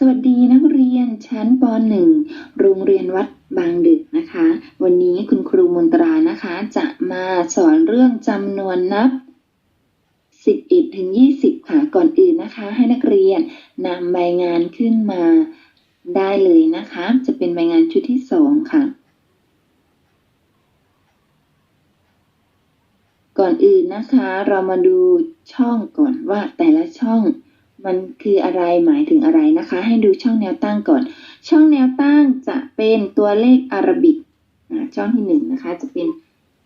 สวัสดีนักเรียนชั้นป .1 โรงเรียนวัดบางดึกนะคะ วันนี้คุณครูมนตรานะคะ จะมาสอนเรื่องจำนวนนับ 11ถึง20 ค่ะก่อนอื่นนะคะ ให้นักเรียนนำใบงานขึ้นมาได้เลยนะคะ จะเป็นใบงานชุดที่ 2 ค่ะ ก่อนอื่นนะคะ เรามาดูช่องก่อนว่าแต่ละช่อง มันคืออะไรหมายถึงอะไรนะคะ ให้ดูช่องแนวตั้งก่อน ช่องแนวตั้งจะเป็นตัวเลขอารบิกอ่าช่องที่หนึ่งนะคะจะเป็น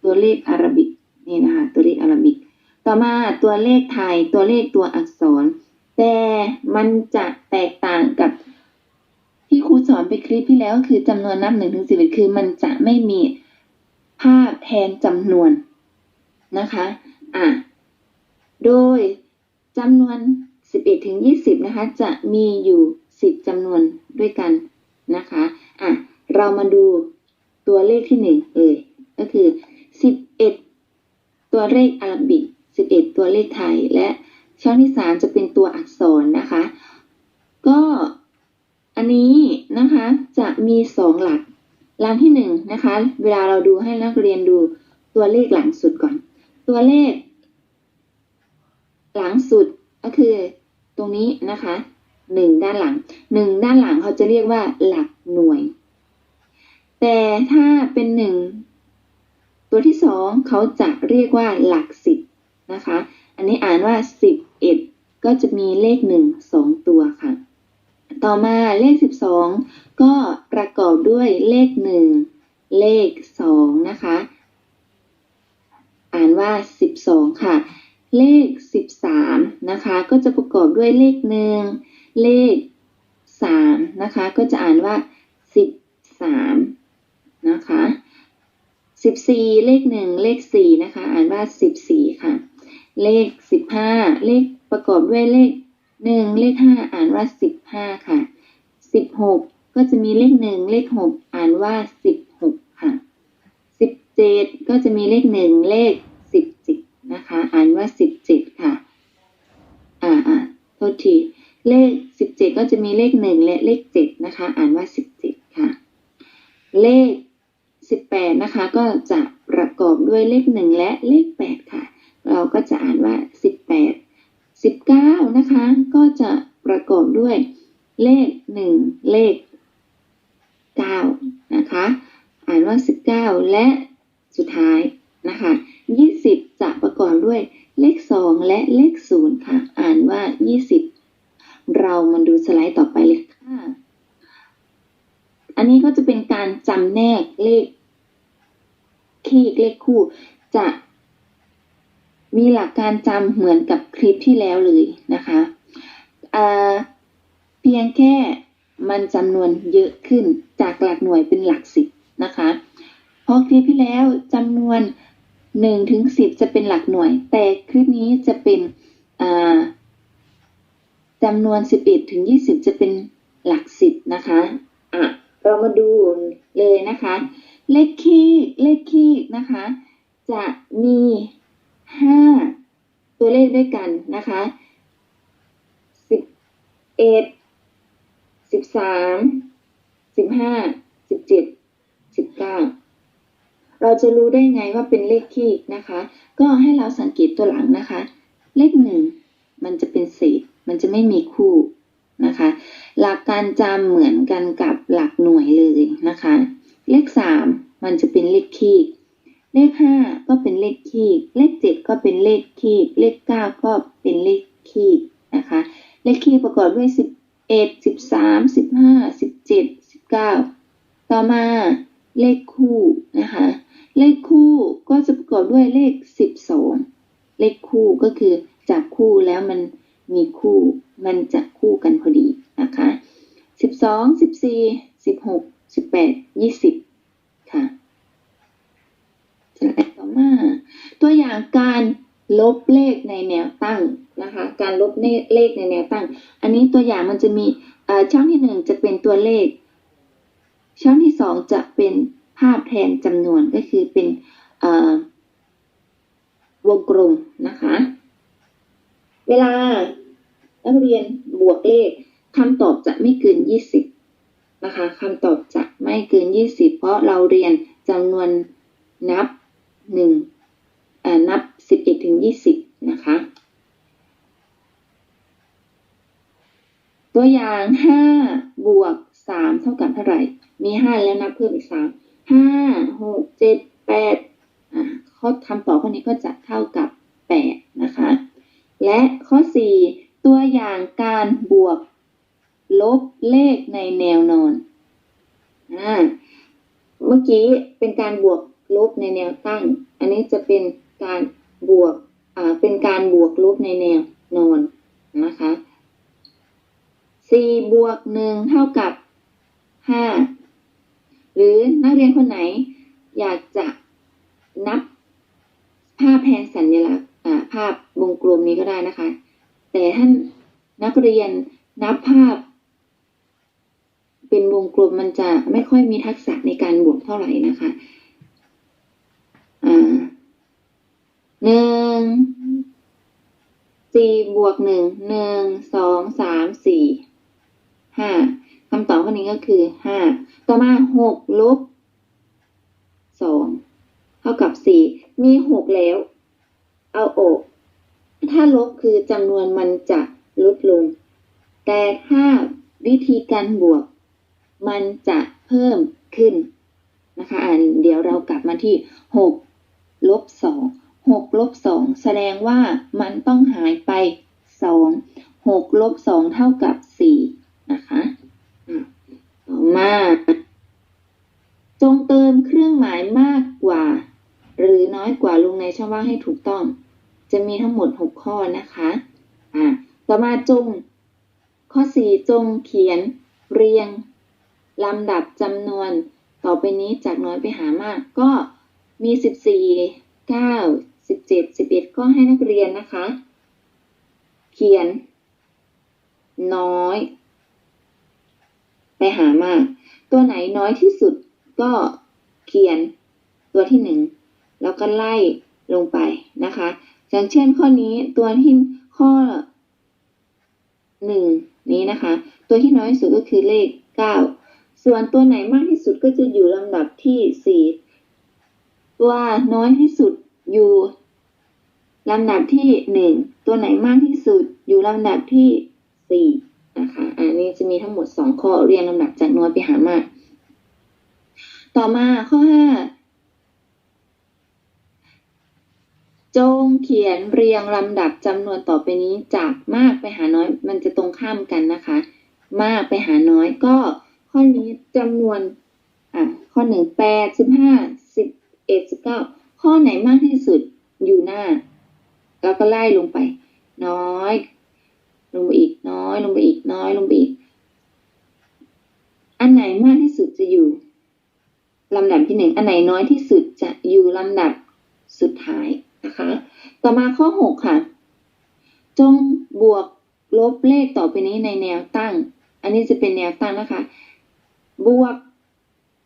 ตัวเลขอารบิกนี่นะคะตัวเลขอารบิก ต่อมาตัวเลขไทยตัวเลขตัวอักษร แต่มันจะแตกต่างกับที่ครูสอนไปคลิปที่แล้วคือจำนวนนับหนึ่งถึงสิบคือ มันจะไม่มีภาพแทนจำนวนนะคะอะโดยจำนวน 11 ถึง 20 นะคะ จะมีอยู่ 10จำนวนด้วยกันนะคะ อะ เรามาดูตัวเลขที่ 1 เอ่ย ก็คือ 11 ตัวเลขอาราบิก 11 ตัวเลขไทย และช่องที่ 3 จะเป็นตัวอักษรนะคะ ก็อันนี้นะคะจะมี 2 หลัก หลักที่ 1 นะคะ เวลาเราดูให้นักเรียนดูตัวเลขหลังสุดก่อน ตัวเลข หลังสุดก็คือ ตรงนี้นะคะหนึ่งด้านหลังหนึ่งด้านหลังเขาจะเรียกว่าหลักหน่วย แต่ถ้าเป็นหนึ่งตัวที่สองเขาจะเรียกว่าหลักสิบนะคะ อันนี้อ่านว่าสิบเอ็ดก็จะมีเลขหนึ่งสองตัวค่ะ ต่อมาเลขสิบสองก็ประกอบด้วยเลขหนึ่งเลขสองนะคะ อ่านว่าสิบสองค่ะ เลข 13 นะคะ ก็จะประกอบด้วยเลขหนึ่งเลข 3 นะคะ ก็จะอ่านว่า 13 นะคะ 14 เลข 1 เลข 4 นะคะ อ่านว่า 14 ค่ะ เลข 15 เลขประกอบด้วยเลข 1 เลข 5 อ่านว่า 15 ค่ะ 16 ก็จะมีเลข 1 เลข 6 อ่านว่า 16 ค่ะ 17 ก็จะมีเลข 1 เลข 17 นะคะ อ่านว่า17ค่ะ อ่าอ่าโทษที เลข17ก็จะมีเลข1และเลข7นะคะ อ่านว่า17ค่ะ เลข18นะคะ ก็จะประกอบด้วยเลข1และเลข8ค่ะ เราก็จะอ่านว่า18 19นะคะ ก็จะประกอบด้วยเลข1เลข9นะคะ อ่านว่า19และสุดท้ายนะคะ 20 จะประกอบด้วยเลข 2 และเลข 0 ค่ะ อ่านว่า 20 เรามาดูสไลด์ต่อไปเลยค่ะ อันนี้ก็จะเป็นการจำแนกเลขคีกเลขคู่จะมีหลักการจำเหมือนกับคลิปที่แล้วเลยนะคะอ่าเพียงแค่มันจำนวนเยอะขึ้นจากหลักหน่วยเป็นหลักสิบนะคะ เพราะคลิปที่แล้วจำนวน หนึ่งถึงสิบจะเป็นหลักหน่วย แต่คลิปนี้จะเป็นจำนวนสิบเอ็ดถึงยี่สิบจะเป็นหลักสิบนะคะอะเรามาดูเลยนะคะ เลขคีกเลขคีกนะคะ จะมีห้าตัวเลขด้วยกันนะคะสิบเอ็ดสิบสามสิบห้าสิบเจ็ดสิบเก้า เราจะรู้ได้ไงว่าเป็นเลขคีกนะคะ ก็ให้เราสังเกตตัวหลังนะคะ เลขหนึ่งมันจะเป็นเศษ มันจะไม่มีคู่นะคะ หลักการจำเหมือนกันกับหลักหน่วยเลยนะคะ เลขสามมันจะเป็นเลขคีกเลขห้าก็เป็นเลขคีกเลขเจ็ดก็เป็นเลขคีกเลขเก้าก็เป็นเลขคีกนะคะ เลขคีกประกอบด้วยสิบเอ็ดสิบสามสิบห้าสิบเจ็ดสิบเก้าต่อมาเลขคู่นะคะ เลขคู่ก็จะประกอบด้วยเลขสิบสองเลขคู่ก็คือจับคู่แล้วมันมีคู่มันจะคู่กันพอดีนะคะสิบสองสิบสี่สิบหกสิบแปดยี่สิบค่ะสไลด์ต่อมา ตัวอย่างการลบเลขในแนวตั้งนะคะ การลบเลขในแนวตั้ง อันนี้ตัวอย่างมันจะมีช่องที่หนึ่งจะเป็นตัวเลข ช่องที่สองจะเป็น ภาพแทนจำนวนก็คือเป็นวงกลมนะคะ เวลานักเรียนบวกเลขคำตอบจะไม่เกิน 20 นะคะคำตอบจะไม่เกิน 20 เพราะเราเรียนจำนวนนับ1อ่านับ 11ถึง20 นะคะ ตัวอย่าง 5 บวก 3 เท่ากับเท่าไหร่ มี 5 แล้วนับเพิ่มอีก 3 5 6 7 8อ่าข้อคำตอบข้อนี้ก็จะเท่ากับ8นะคะ และข้อ4ตัวอย่างการบวกลบเลขในแนวนอนอ่าเมื่อกี้เป็นการบวกลบในแนวตั้ง อันนี้จะเป็นการบวกอ่าเป็นการบวกลบในแนวนอนนะคะสี่บวกหนึ่งเท่ากับห้า หรือนักเรียนคนไหนอยากจะนับภาพแทนสัญลักษณ์ภาพวงกลมนี้ก็ได้นะคะ แต่ท่านนักเรียนนับภาพ เป็นวงกลมมันจะไม่ค่อยมีทักษะในการบวกเท่าไหร่นะคะหนึ่งสี่บวกหนึ่งหนึ่งสองสามสี่ห้าำตอบข้อนี้ก็คือห้าต่อมาหกลบสองเท่ากับสี่มีหกแล้ว เอาออก ถ้าลบคือจำนวนมันจะลดลง แต่ถ้าวิธีการบวก มันจะเพิ่มขึ้นนะคะอ่าเดี๋ยวเรากลับมาที่หกลบสองหกลบสองแสดงว่ามันต้องหายไปสองหกลบสองเท่ากับสี่นะคะ มาจงเติมเครื่องหมายมากกว่า หรือน้อยกว่าลงในช่องว่างให้ถูกต้อง จะมีทั้งหมด 6 ข้อนะคะอะต่อมาจง ข้อ 4 จงเขียน เรียงลำดับจำนวน ต่อไปนี้จากน้อยไปหามากก็มี 14 9 17 11 ก็ให้นักเรียนนะคะ เขียน น้อย ไปหามา ตัวไหนน้อยที่สุดก็เขียนตัวที่หนึ่งแล้วก็ไล่ลงไปนะคะอย่างเช่นข้อนี้ตัวที่ข้อหนึ่งนี้นะคะ ตัวที่น้อยที่สุดก็คือเลขเก้าส่วนตัวไหนมากที่สุดก็จะอยู่ลำดับที่สี่ตัวน้อยที่สุดอยู่ลำดับที่หนึ่งตัวไหนมากที่สุดอยู่ลำดับที่สี่ นะคะอันนี้จะมีทั้งหมดสองข้อเรียงลำดับจากน้อยไปหามาก ต่อมาข้อห้าจงเขียนเรียงลำดับจำนวนต่อไปนี้จากมากไปหาน้อย มันจะตรงข้ามกันนะคะ มากไปหาน้อยก็ข้อนี้จำนวนอะข้อหนึ่งแปดสิบห้าสิบเอ็ดสิบเก้าข้อไหนมากที่สุดอยู่หน้า แล้วก็ไล่ลงไป น้อย ลงไปอีกน้อยลงไปอีกน้อยลงไปอีก อันไหนมากที่สุดจะอยู่ลำดับที่หนึ่งอันไหนน้อยที่สุดจะอยู่ลำดับสุดท้ายนะคะ ต่อมาข้อหกค่ะ จงบวกลบเลขต่อไปนี้ในแนวตั้ง อันนี้จะเป็นแนวตั้งนะคะ บวก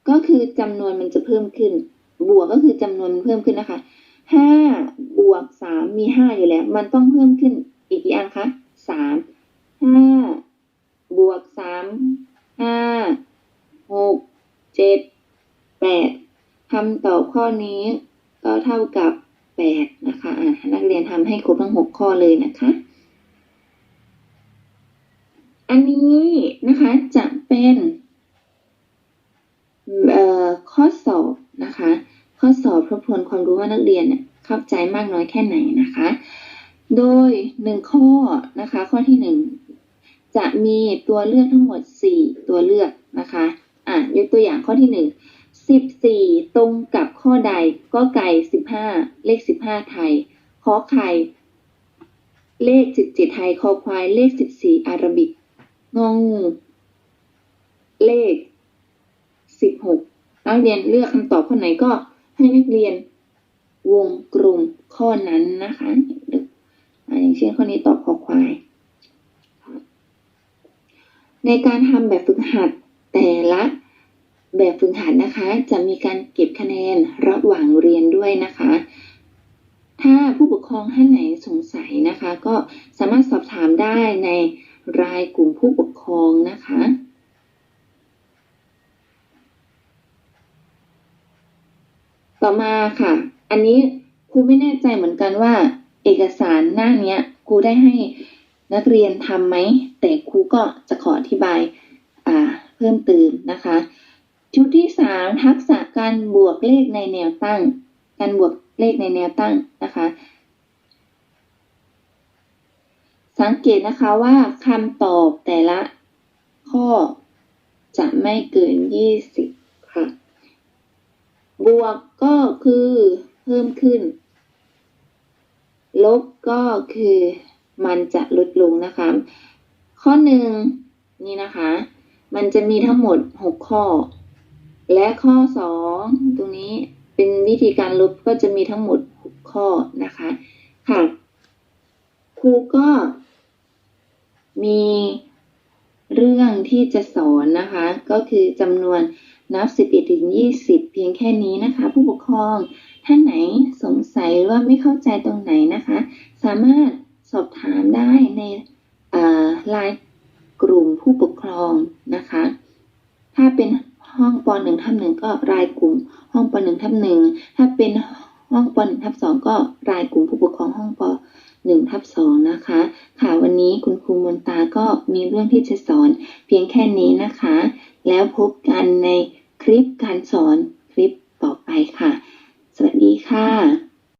ก็คือจำนวนมันจะเพิ่มขึ้น บวกก็คือจำนวนเพิ่มขึ้นนะคะห้าบวกสามมีห้าอยู่แล้ว มันต้องเพิ่มขึ้นอีกกี่อันคะ สามห้าบวกสามห้าหกเจ็ดแปดคำตอบข้อนี้ก็เท่ากับแปดนะคะอะนักเรียนทำให้ครบทั้งหกข้อเลยนะคะ อันนี้นะคะจะเป็นเอ่อข้อสอบนะคะ ข้อสอบทบทวนความรู้ว่านักเรียนเข้าใจมากน้อยแค่ไหนนะคะ โดยหนึ่งข้อนะคะ ข้อที่หนึ่งจะมีตัวเลือกทั้งหมดสี่ตัวเลือกนะคะอะยกตัวอย่างข้อที่หนึ่งสิบสี่ตรงกับข้อใดก็ไก่สิบห้าเลขสิบห้าไทยขอไข่เลขสิบเจ็ดไทยคอควายเลขสิบสี่อาราบิกงองูเลขสิบหกนักเรียนเลือกคำตอบข้อไหนก็ให้นักเรียนวงกลมข้อนั้นนะคะ อย่างเช่นข้อนี้ตอบคอควาย ในการทำแบบฝึกหัดแต่ละแบบฝึกหัดนะคะ จะมีการเก็บคะแนนระหว่างเรียนด้วยนะคะ ถ้าผู้ปกครองท่านไหนสงสัยนะคะ ก็สามารถสอบถามได้ในรายกลุ่มผู้ปกครองนะคะต่อมาค่ะ อันนี้ครูไม่แน่ใจเหมือนกันว่า เอกสารหน้าเนี้ยครูได้ให้นักเรียนทำไหม แต่ครูก็จะขออธิบายอ่าเพิ่มเติมนะคะ ชุดที่สามทักษะการบวกเลขในแนวตั้ง การบวกเลขในแนวตั้งนะคะ สังเกตนะคะว่าคำตอบแต่ละข้อจะไม่เกิน 20 ค่ะ บวกก็คือเพิ่มขึ้น ลบก็คือมันจะลดลงนะคะ ข้อหนึ่งนี่นะคะ มันจะมีทั้งหมด 6 ข้อ และข้อ 2 ตรงนี้เป็นวิธีการลบก็จะมีทั้งหมด 6 ข้อนะคะ ค่ะ ครูก็มีเรื่องที่จะสอนนะคะ ก็คือจำนวนนับ 11ถึง20 เพียงแค่นี้นะคะ ผู้ปกครอง ท่านไหนสงสัยหรือว่าไม่เข้าใจตรงไหนนะคะ สามารถสอบถามได้ในไลน์กลุ่มผู้ปกครองนะคะ ถ้าเป็นห้องป .1 ทับ1ก็รายกลุ่มห้องป .1 ทับ1ถ้าเป็นห้องป .1 ทับ2ก็รายกลุ่มผู้ปกครองห้องป1ทับ2นะคะ ค่ะวันนี้คุณครูมนตาก็มีเรื่องที่จะสอนเพียงแค่นี้นะคะ แล้วพบกันในคลิปการสอนคลิปต่อไปค่ะ สวัสดีค่ะ